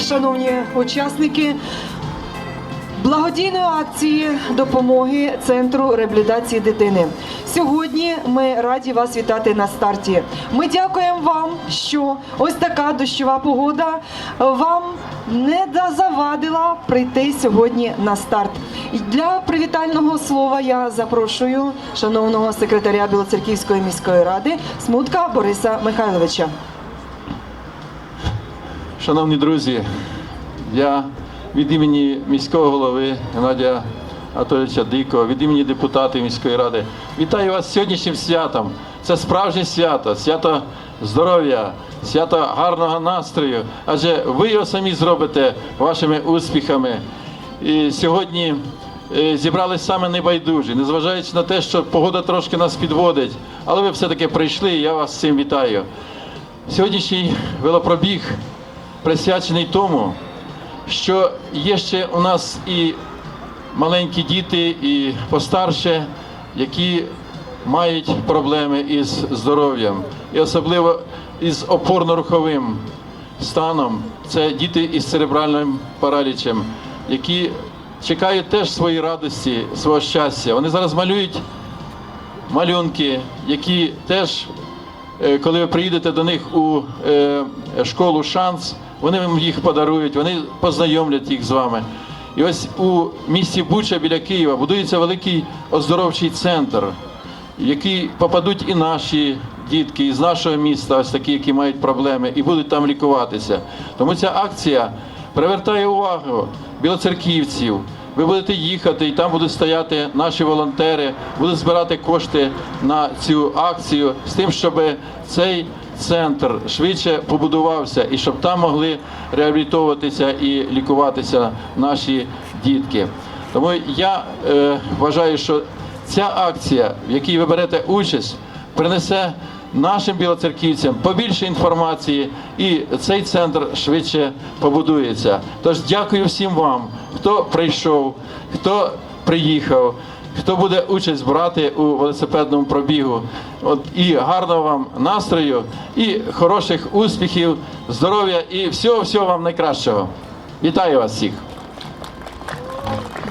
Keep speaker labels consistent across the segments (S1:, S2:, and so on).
S1: шановні учасники благодійної акції допомоги Центру реабілітації дитини. Сьогодні ми раді вас вітати на старті. Ми дякуємо вам, що ось така дощова погода вам не завадила прийти сьогодні на старт. Для привітального слова я запрошую шановного секретаря Білоцерківської міської ради Смутка Бориса Михайловича.
S2: Шановні друзі, я від імені міського голови Геннадія Анатолійовича Дикого, від імені депутатів міської ради вітаю вас сьогоднішнім святом. Це справжнє свято, свято здоров'я, свято гарного настрою. Адже ви його самі зробите вашими успіхами. І сьогодні е, зібрались саме небайдужі, незважаючи на те, що погода трошки нас підводить, але ви все-таки прийшли, і я вас цим вітаю. Сьогоднішній велопробіг присвячений тому, що є ще у нас і маленькі діти, і постарше, які мають проблеми із здоров'ям, і особливо із опорно-руховим станом. Це діти із церебральним паралічем, які чекають теж свої радості, свого щастя. Вони зараз малюють малюнки, які теж Е, коли ви приїдете до них у е, школу шанс, вони вам їх подарують, вони познайомлять їх з вами. І ось у місті Буча біля Києва будується великий оздоровчий центр, в який попадуть і наші дітки із нашого міста, ось такі, які мають проблеми, і будуть там лікуватися. Тому ця акція привертає увагу білоцерківців. Ви будете їхати, і там будуть стояти наші волонтери, будуть збирати кошти на цю акцію з тим, щоб цей центр швидше побудувався і щоб там могли реабілітовуватися і лікуватися наші дітки. Тому я е, вважаю, що ця акція, в якій ви берете участь, принесе нашим білоцерківцям побільше інформації, і цей центр швидше побудується. Тож дякую всім вам, хто прийшов, хто приїхав. Хто буде участь брати у велосипедному пробігу, от і гарного вам настрою, і хороших успіхів, здоров'я і всього всього вам найкращого. Вітаю вас всіх!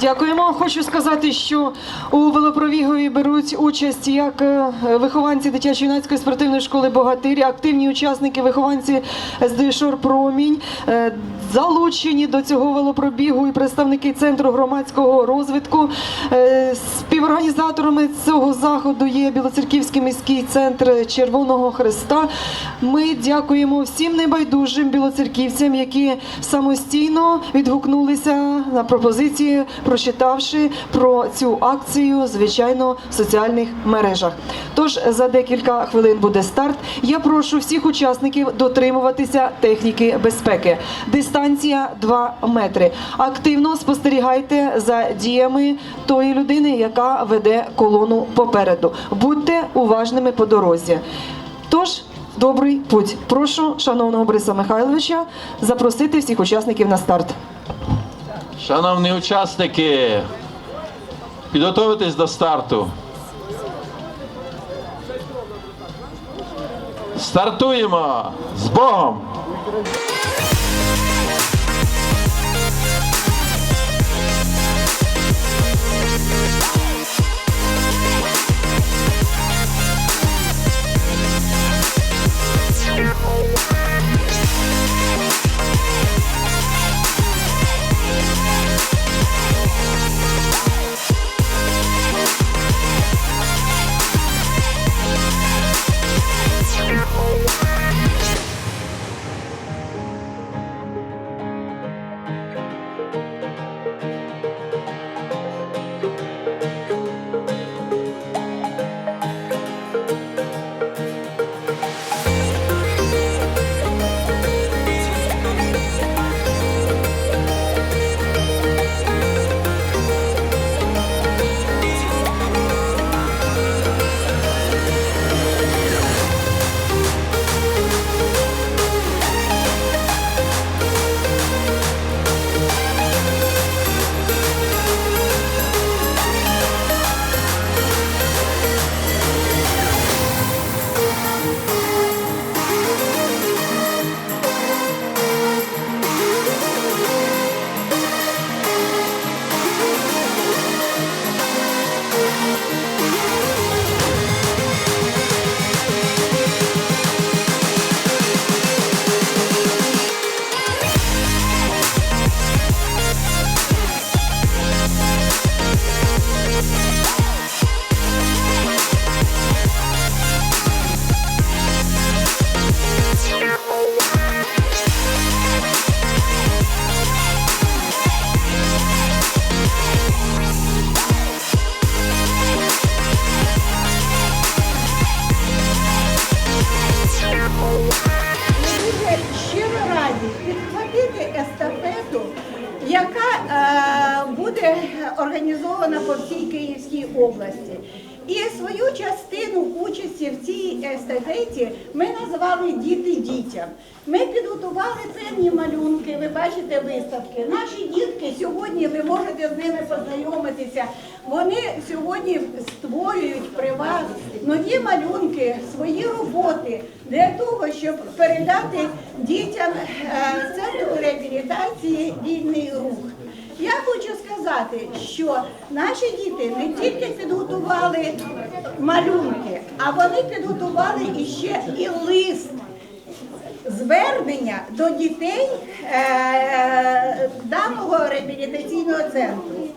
S1: Дякуємо. Хочу сказати, що у велопробігові беруть участь як е, вихованці дитячо-юнацької спортивної школи Богатирі, активні учасники, вихованці СДШОР Промінь, е, залучені до цього велопробігу і представники центру громадського розвитку. Е, Співорганізаторами цього заходу є Білоцерківський міський центр Червоного Христа. Ми дякуємо всім небайдужим білоцерківцям, які самостійно відгукнулися на пропозиції, прочитавши про цю акцію, звичайно, в соціальних мережах. Тож за декілька хвилин буде старт. Я прошу всіх учасників дотримуватися техніки безпеки. Дистанція 2 метри. Активно спостерігайте за діями тої людини, яка веде колону попереду. Будьте уважними по дорозі. Тож. Добрий путь. Прошу шановного Бориса Михайловича запросити всіх учасників на старт.
S2: Шановні учасники, підготуйтесь до старту. Стартуємо з Богом!
S3: Назвали Діти дітям. Ми підготували певні малюнки, ви бачите виставки. Наші дітки сьогодні, ви можете з ними познайомитися. Вони сьогодні створюють при вас нові малюнки, свої роботи для того, щоб передати дітям е, центру реабілітації вільний рух. Я хочу сказати, що наші діти не тільки підготували малюнки, а вони підготували іще і звернення до дітей е, даного реабілітаційного центру.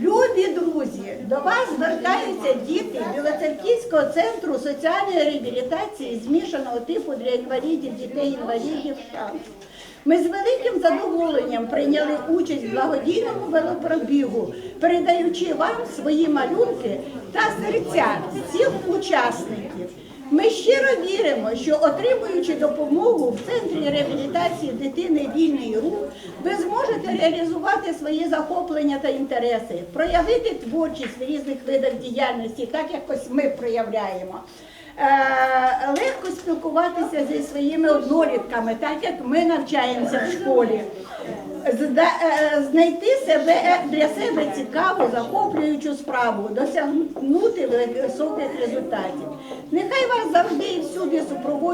S3: Любі друзі, до вас звертаються діти Білоцерківського центру соціальної реабілітації змішаного типу для інвалідів, дітей-інвалідів. Ми з великим задоволенням прийняли участь в благодійному велопробігу, передаючи вам свої малюнки та серця всіх учасників. Ми щиро віримо, що отримуючи допомогу в центрі реабілітації дитини вільний рух, ви зможете реалізувати свої захоплення та інтереси, проявити творчість в різних видах діяльності, так як ось ми проявляємо. Е, легко спілкуватися зі своїми однолітками, так як ми навчаємося в школі. Е, Знайти себе для себе цікаву, захоплюючу справу, досягнути високих результатів. Нехай вас завжди і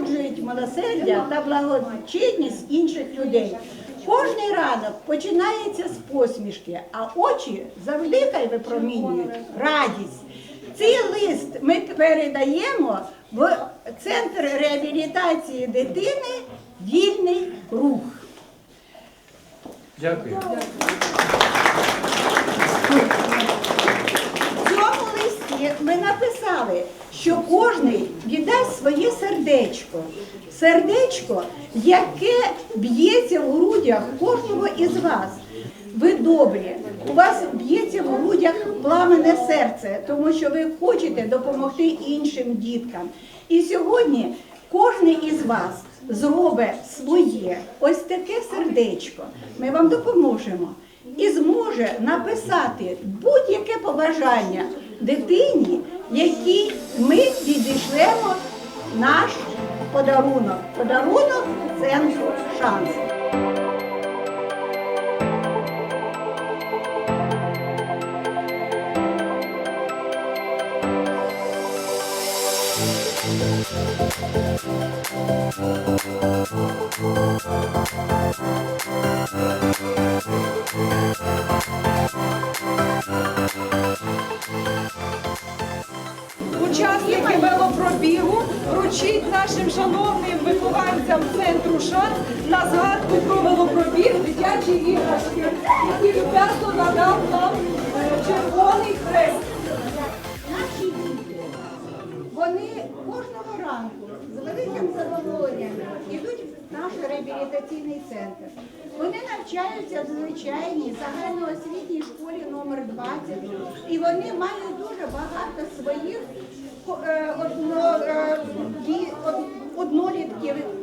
S3: всюди милосердя та благочинність інших людей. Кожний ранок починається з посмішки, а очі завжди хай випромінюють радість. Цей лист ми передаємо в центр реабілітації дитини Вільний рух.
S4: Дякую.
S3: В цьому листі ми написали, що кожний віддасть своє сердечко. Сердечко, яке б'ється в грудях кожного із вас. Ви добрі, у вас б'ється в грудях пламене серце, тому що ви хочете допомогти іншим діткам. І сьогодні кожен із вас зробить своє ось таке сердечко. Ми вам допоможемо і зможе написати будь-яке побажання дитині, якій ми відійшлемо наш подарунок. Подарунок центру шанс.
S1: Вручить нашим шановним вихованцям центру ШАН на згадку про велопробіг дитячі іграшки, які люб'язно надав нам е, Червоний Хрест.
S3: Наші діти, вони кожного ранку з великим задоволенням йдуть в наш реабілітаційний центр. Вони навчаються в звичайній загальноосвітній школі номер 20 і вони мають дуже багато своїх е, одно-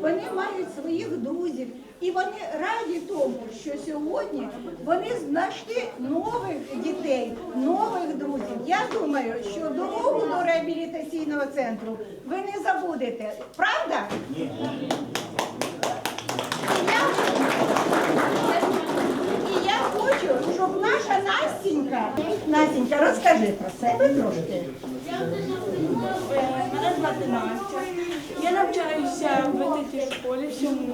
S3: вони мають своїх друзів. І вони раді тому, що сьогодні вони знайшли нових дітей, нових друзів. Я думаю, що дорогу до реабілітаційного центру ви не забудете. Правда? Ні. І я хочу, щоб наша Настінька, Настінька, розкажи про себе трошки.
S5: Мене звати Настя. Навчаюся в великій школі в сьомому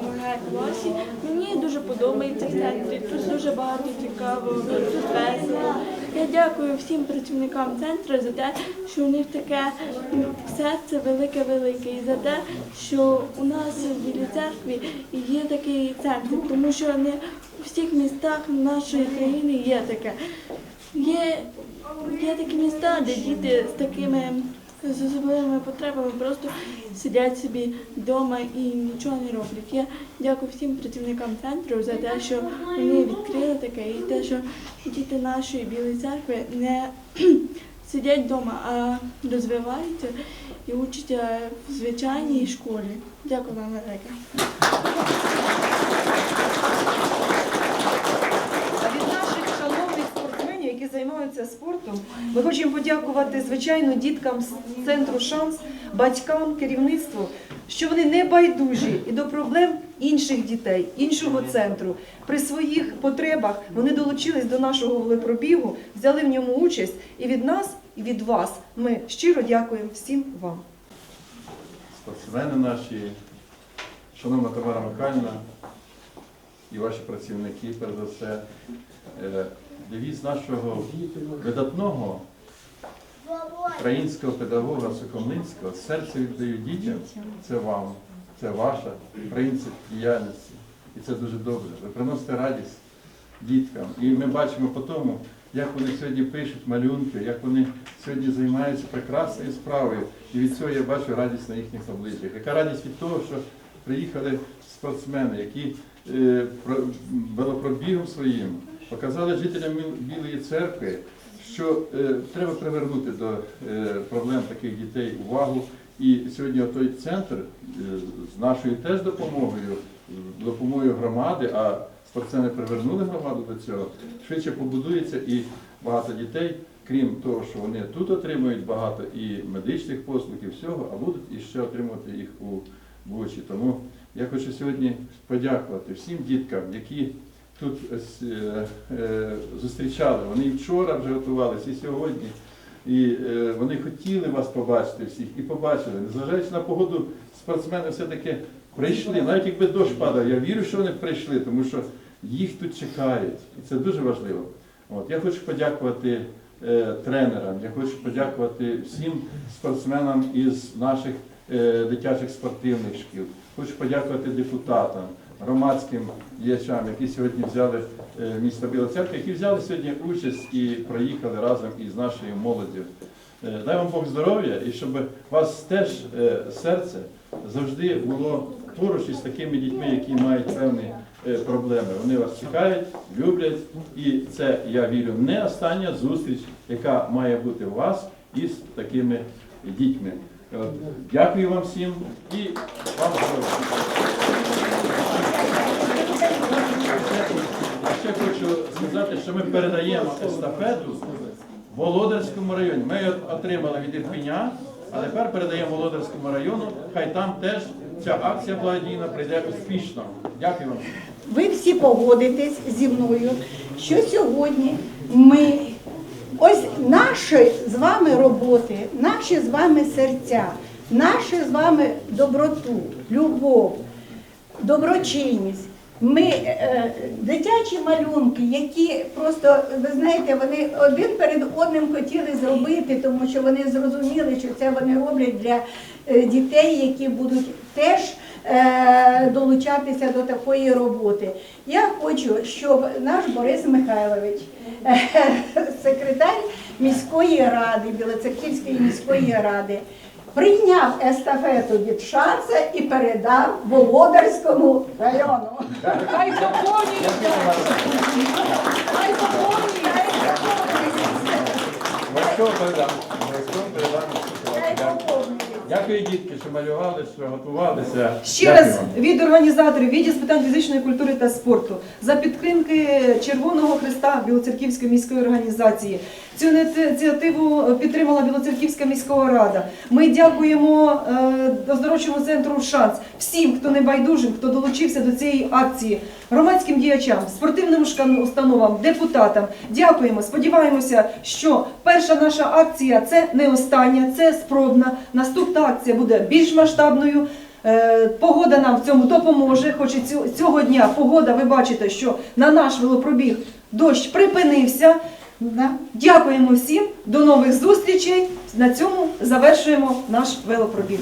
S5: класі. Мені дуже подобається в центрі. Тут дуже багато цікавого, тут весело. Я дякую всім працівникам центру за те, що у них таке серце велике-велике, і за те, що у нас в Білій церкві є такий центр, тому що не у всіх містах нашої країни є таке. Є, є такі міста, де діти з такими з особливими потребами просто сидять собі вдома і нічого не роблять. Я дякую всім працівникам центру за те, що вони відкрили таке, і те, що діти нашої білої церкви не сидять вдома, а розвиваються і учаться в звичайній школі. Дякую вам велике.
S1: Від
S6: Ми хочемо подякувати, звичайно, діткам з центру шанс, батькам, керівництву, що вони не байдужі і до проблем інших дітей, іншого центру. При своїх потребах вони долучились до нашого велопробігу, взяли в ньому участь. І від нас, і від вас ми щиро дякуємо всім вам.
S4: спортсмени наші, шановна Тамара Михайлівна і ваші працівники, перш за все, Е, девіз нашого видатного українського педагога Сокомлинського серце віддаю дітям, це вам, це ваша принцип діяльності. І це дуже добре. Ви приносите радість діткам. І ми бачимо по тому, як вони сьогодні пишуть малюнки, як вони сьогодні займаються прекрасною справою. І від цього я бачу радість на їхніх обличчях. Яка радість від того, що приїхали спортсмени, які е, про- велопробігом своїм показали жителям Білої церкви, що е, треба привернути до е, проблем таких дітей увагу. І сьогодні той центр е, з нашою теж допомогою, допомогою громади, а спортсмени привернули громаду до цього, швидше побудується і багато дітей, крім того, що вони тут отримують багато і медичних послуг, і всього, а будуть іще отримувати їх у Бучі. Тому я хочу сьогодні подякувати всім діткам, які тут е, е, зустрічали. Вони і вчора вже готувалися, і сьогодні. І е, вони хотіли вас побачити всіх і побачили. Незважаючи на погоду, спортсмени все-таки прийшли. Навіть якби дощ падав, я вірю, що вони прийшли, тому що їх тут чекають. І це дуже важливо. От, я хочу подякувати е, тренерам, я хочу подякувати всім спортсменам із наших е, дитячих спортивних шкіл. Хочу подякувати депутатам, громадським діячам, які сьогодні взяли е, місто Біла Церква, які взяли сьогодні участь і проїхали разом із нашою молоддю. Е, Дай вам Бог здоров'я і щоб вас теж е, серце завжди було поруч із такими дітьми, які мають певні проблеми. Вони вас чекають, люблять, і це, я вірю, не остання зустріч, яка має бути у вас із такими дітьми. Дякую вам всім і вам здоров'я. Ще хочу сказати, що ми передаємо естафету Володарському районі. Ми отримали від Ірпеня, а тепер передаємо Володарському району. Хай там теж ця акція благодійна прийде успішно. Дякую вам.
S3: Ви всі погодитесь зі мною, що сьогодні ми ось наші з вами роботи, наші з вами серця, наші з вами доброту, любов, доброчинність. Ми е, дитячі малюнки, які просто, ви знаєте, вони один перед одним хотіли зробити, тому що вони зрозуміли, що це вони роблять для е, дітей, які будуть теж е, долучатися до такої роботи. Я хочу, щоб наш Борис Михайлович, е, секретар міської ради, Білоцерківської міської ради, прийняв естафету від шанса і передав Володарському району.
S6: Хай
S4: передам. Дякую, дітки, що малювали, що готувалися.
S6: Ще
S4: Дякую
S6: раз
S4: вам.
S6: від організаторів відділ з питань фізичної культури та спорту за підтримки Червоного Христа Білоцерківської міської організації. Цю ініціативу підтримала Білоцерківська міська рада. Ми дякуємо е, оздоровчому центру Шанс всім, хто не байдужим, хто долучився до цієї акції, громадським діячам, спортивним установам, депутатам. Дякуємо. Сподіваємося, що перша наша акція це не остання, це спробна. Наступна акція буде більш масштабною. Е, Погода нам в цьому допоможе. Хоч і цього дня погода, ви бачите, що на наш велопробіг дощ припинився.
S3: Да.
S6: Дякуємо всім, до нових зустрічей. На цьому завершуємо наш велопробіг.